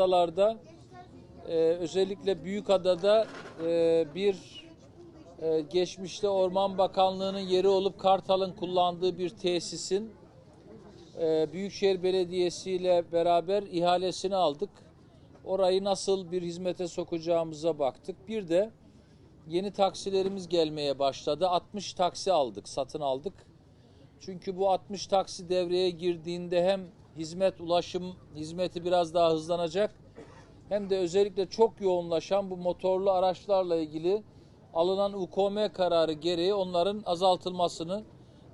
adalarda e, özellikle Büyükada'da e, bir e, geçmişte Orman Bakanlığı'nın yeri olup Kartal'ın kullandığı bir tesisin e, Büyükşehir Belediyesi ile beraber ihalesini aldık. Orayı nasıl bir hizmete sokacağımıza baktık. Bir de yeni taksilerimiz gelmeye başladı. 60 taksi aldık, satın aldık. Çünkü bu 60 taksi devreye girdiğinde hem hizmet ulaşım hizmeti biraz daha hızlanacak hem de özellikle çok yoğunlaşan bu motorlu araçlarla ilgili alınan UKM kararı gereği onların azaltılmasını,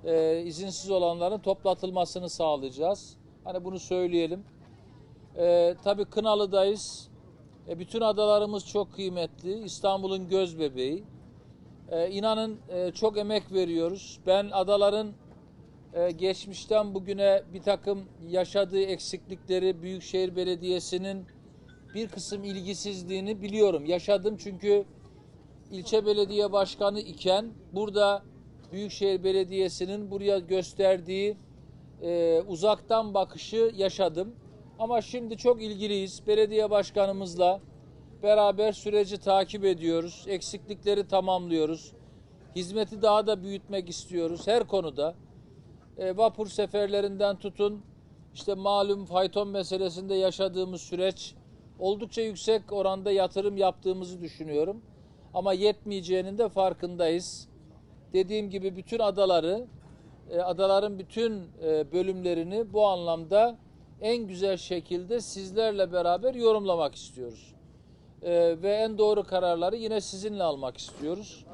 e, izinsiz olanların toplatılmasını sağlayacağız. Hani bunu söyleyelim. E, tabii Kınalı'dayız. E, bütün adalarımız çok kıymetli. İstanbul'un göz bebeği. E, inanın e, çok emek veriyoruz. Ben adaların e, geçmişten bugüne bir takım yaşadığı eksiklikleri Büyükşehir Belediyesi'nin bir kısım ilgisizliğini biliyorum. Yaşadım çünkü ilçe belediye başkanı iken burada Büyükşehir Belediyesi'nin buraya gösterdiği e, uzaktan bakışı yaşadım. Ama şimdi çok ilgiliyiz. Belediye başkanımızla beraber süreci takip ediyoruz. Eksiklikleri tamamlıyoruz. Hizmeti daha da büyütmek istiyoruz her konuda. E, vapur seferlerinden tutun işte malum fayton meselesinde yaşadığımız süreç oldukça yüksek oranda yatırım yaptığımızı düşünüyorum. Ama yetmeyeceğinin de farkındayız. Dediğim gibi bütün adaları, e, adaların bütün e, bölümlerini bu anlamda en güzel şekilde sizlerle beraber yorumlamak istiyoruz. Ve en doğru kararları yine sizinle almak istiyoruz.